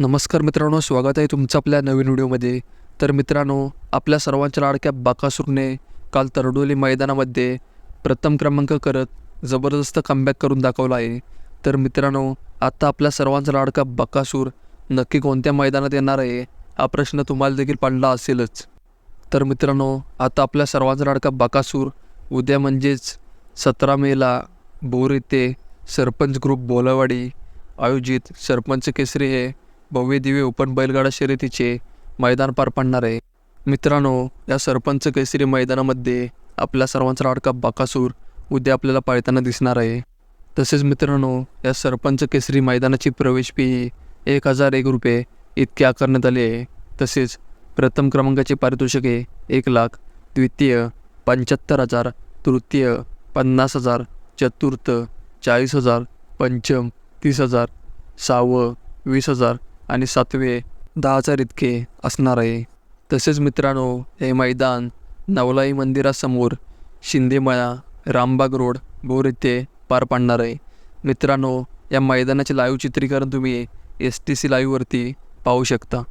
नमस्कार मित्रांनो स्वागत आहे तुमचं आपल्या नवीन व्हिडिओमध्ये. तर मित्रांनो आपल्या सर्वांच्या लाडक्या बाकासूरने काल तरडोली मैदानामध्ये प्रथम क्रमांक करत जबरदस्त कमबॅक करून दाखवला आहे. तर मित्रांनो आत्ता आपल्या सर्वांचा लाडका बकासूर नक्की कोणत्या मैदानात येणार आहे हा प्रश्न तुम्हाला देखील पडला असेलच. तर मित्रांनो आता आपल्या सर्वांचा लाडका बकासूर उद्या म्हणजेच सतरा मेला बोर येथे सरपंच ग्रुप बोलावाडी आयोजित सरपंच केसरी हे भव्य दिव्य ओपन बैलगाडा शर्यतीचे मैदान पार पाडणार. आहे मित्रांनो या सरपंच केसरी मैदानामध्ये आपल्या सर्वांचा लाडका बाकासूर उद्या आपल्याला पाळताना दिसणार आहे. तसेच मित्रांनो या सरपंच केसरी मैदानाची प्रवेश फी एक हजार एक रुपये इतकी आकारण्यात आली आहे. तसेच प्रथम क्रमांकाचे पारितोषिके एक लाख द्वितीय पंच्याहत्तर हजार तृतीय पन्नास हजार चतुर्थ चाळीस हजार पंचम तीस हजार सहावं वीस हजार आणि सातवे दहा हजार इतके असणार. आहे तसेच मित्रांनो हे मैदान नवलाई मंदिरासमोर शिंदेमळा रामबाग रोड बोर येथे पार पाडणार आहे. मित्रांनो या मैदानाचे लाईव्ह चित्रीकरण तुम्ही एस टी सी लाईव्हवरती पाहू शकता.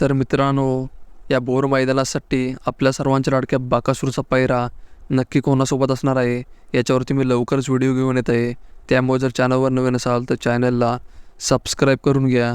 तर मित्रांनो या बोर मैदानासाठी आपल्या सर्वांच्या लाडक्या बाकासूरचा पायरा नक्की कोणासोबत असणार आहे याच्यावरती मी लवकरच व्हिडिओ घेऊन येत आहे. त्यामुळे जर चॅनलवर नवीन असाल तर चॅनलला सबस्क्राईब करून घ्या.